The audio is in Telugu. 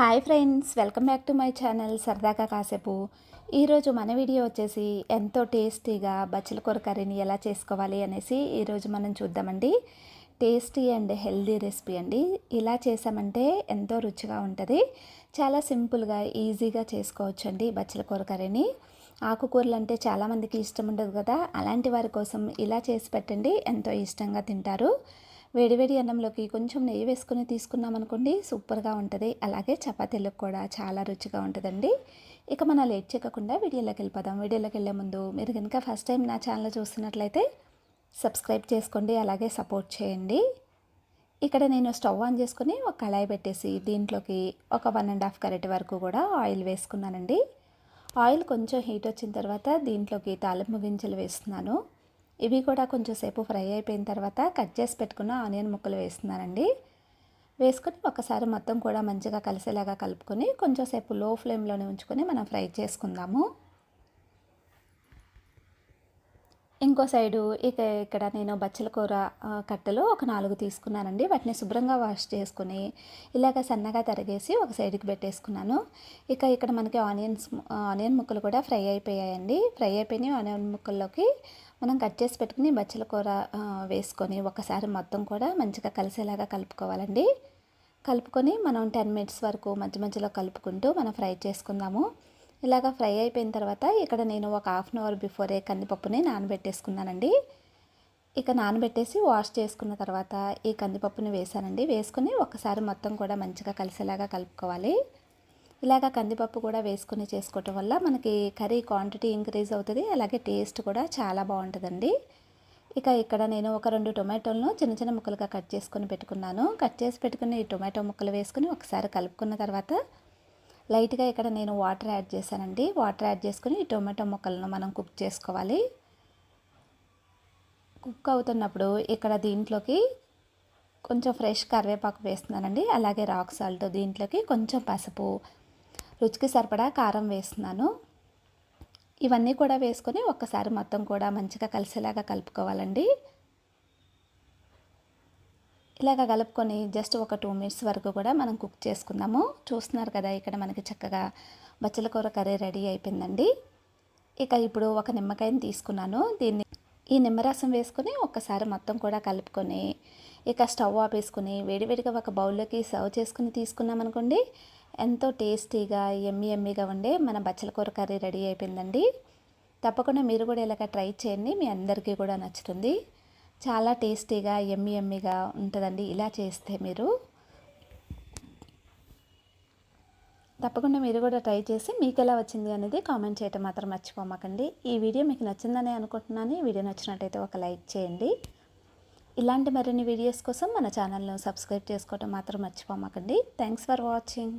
Hi friends welcome back to my channel సరదాగా కాసేపు. ఈరోజు మన వీడియో వచ్చేసి ఎంతో టేస్టీగా బచ్చల కూర కర్రీని ఎలా చేసుకోవాలి అనేసి ఈరోజు మనం చూద్దామండి. టేస్టీ అండ్ హెల్దీ రెసిపీ అండి. ఇలా చేసామంటే ఎంతో రుచిగా ఉంటుంది. చాలా సింపుల్గా ఈజీగా చేసుకోవచ్చు అండి బచ్చల కూర కర్రీని. ఆకుకూరలు అంటే చాలామందికి ఇష్టం ఉండదు కదా అలాంటి వారి కోసం ఇలా చేసి పెట్టండి ఎంతో ఇష్టంగా తింటారు. వేడివేడి అన్నంలోకి కొంచెం నెయ్యి వేసుకుని తీసుకున్నాం అనుకోండి సూపర్గా ఉంటుంది. అలాగే చపాతీలకు కూడా చాలా రుచిగా ఉంటుందండి. ఇక మనం లేట్ చేయకుండా వీడియోలోకి వెళ్ళిపోదాం. వీడియోలోకి వెళ్ళే ముందు మీరు కనుక ఫస్ట్ టైం నా ఛానల్ చూస్తున్నట్లయితే సబ్స్క్రైబ్ చేసుకోండి అలాగే సపోర్ట్ చేయండి. ఇక్కడ నేను స్టవ్ ఆన్ చేసుకుని ఒక కళాయి పెట్టేసి దీంట్లోకి ఒక వన్ అండ్ హాఫ్ కరెట్ వరకు కూడా ఆయిల్ వేసుకున్నానండి. ఆయిల్ కొంచెం హీట్ వచ్చిన తర్వాత దీంట్లోకి తాలింపు గింజలు వేస్తున్నాను. ఇవి కూడా కొంచెం సేపు ఫ్రై అయిపోయిన తర్వాత కట్ చేసి పెట్టుకున్న ఆనియన్ ముక్కలు వేస్తున్నానండి. వేసుకొని ఒకసారి మొత్తం కూడా మంచిగా కలిసేలాగా కలుపుకొని కొంచెం సేపు లో ఫ్లేమ్లోనే ఉంచుకొని మనం ఫ్రై చేసుకుందాము. ఇంకో సైడు ఇక ఇక్కడ నేను బచ్చల కూర కట్టలు ఒక నాలుగు తీసుకున్నానండి. వాటిని శుభ్రంగా వాష్ చేసుకుని ఇలాగ సన్నగా తరిగేసి ఒక సైడ్కి పెట్టేసుకున్నాను. ఇక ఇక్కడ మనకి ఆనియన్స్ ఆనియన్ ముక్కలు కూడా ఫ్రై అయిపోయాయండి. ఫ్రై అయిపోయినాయి ఆనియన్ ముక్కల్లోకి మనం కట్ చేసి పెట్టుకుని బచ్చల కూర వేసుకొని ఒకసారి మొత్తం కూడా మంచిగా కలిసేలాగా కలుపుకోవాలండి. కలుపుకొని మనం టెన్ మినిట్స్ వరకు మధ్య మధ్యలో కలుపుకుంటూ మనం ఫ్రై చేసుకుందాము. ఇలాగ ఫ్రై అయిపోయిన తర్వాత ఇక్కడ నేను ఒక హాఫ్ అన్ అవర్ బిఫోరే కందిపప్పుని నానబెట్టేసుకున్నానండి. ఇక నానబెట్టేసి వాష్ చేసుకున్న తర్వాత ఈ కందిపప్పుని వేసానండి వేసుకుని ఒకసారి మొత్తం కూడా మంచిగా కలిసేలాగా కలుపుకోవాలి. ఇలాగ కందిపప్పు కూడా వేసుకుని చేసుకోవటం వల్ల మనకి కర్రీ క్వాంటిటీ ఇంక్రీజ్ అవుతుంది అలాగే టేస్ట్ కూడా చాలా బాగుంటుందండి. ఇక ఇక్కడ నేను ఒక రెండు టొమాటోలను చిన్న చిన్న ముక్కలుగా కట్ చేసుకొని పెట్టుకున్నాను. కట్ చేసి పెట్టుకుని ఈ టొమాటో ముక్కలు వేసుకుని ఒకసారి కలుపుకున్న తర్వాత లైట్గా ఇక్కడ నేను వాటర్ యాడ్ చేశానండి. వాటర్ యాడ్ చేసుకుని ఈ టొమాటో ముక్కలను మనం కుక్ చేసుకోవాలి. కుక్ అవుతున్నప్పుడు ఇక్కడ దీంట్లోకి కొంచెం ఫ్రెష్ కరివేపాకు వేస్తున్నానండి. అలాగే రాక్ సాల్ట్ దీంట్లోకి కొంచెం పసుపు రుచికి సరిపడా కారం వేస్తున్నాను. ఇవన్నీ కూడా వేసుకొని ఒక్కసారి మొత్తం కూడా మంచిగా కలిసేలాగా కలుపుకోవాలండి. ఇలాగ కలుపుకొని జస్ట్ ఒక టూ మినిట్స్ వరకు కూడా మనం కుక్ చేసుకుందాము. చూస్తున్నారు కదా ఇక్కడ మనకి చక్కగా బచ్చల కూర కర్రీ రెడీ అయిపోయిందండి. ఇక ఇప్పుడు ఒక నిమ్మకాయని తీసుకున్నాను. దీన్ని ఈ నిమ్మరసం వేసుకుని ఒక్కసారి మొత్తం కూడా కలుపుకొని ఇక స్టవ్ ఆపేసుకుని వేడివేడిగా ఒక బౌల్లోకి సర్వ్ చేసుకుని తీసుకున్నాం అనుకోండి ఎంతో టేస్టీగా ఎమ్మి ఎమ్మిగా ఉండే మన బచ్చల కూర కర్రీ రెడీ అయిపోయిందండి. తప్పకుండా మీరు కూడా ఇలాగ ట్రై చేయండి. మీ అందరికీ కూడా నచ్చుతుంది. చాలా టేస్టీగా ఎమ్మి ఎమ్మిగా ఉంటుందండి. ఇలా చేస్తే మీరు తప్పకుండా మీరు కూడా ట్రై చేసి మీకు ఎలా వచ్చింది అనేది కామెంట్ చేయటం మాత్రం మర్చిపోమాకండి. ఈ వీడియో మీకు నచ్చిందని అనుకుంటున్నాను. ఈ వీడియో నచ్చినట్టయితే ఒక లైక్ చేయండి. ఇలాంటి మరిన్ని వీడియోస్ కోసం మన ఛానల్ను సబ్స్క్రైబ్ చేసుకోవటం మాత్రం మర్చిపోమాకండి. Thanks for watching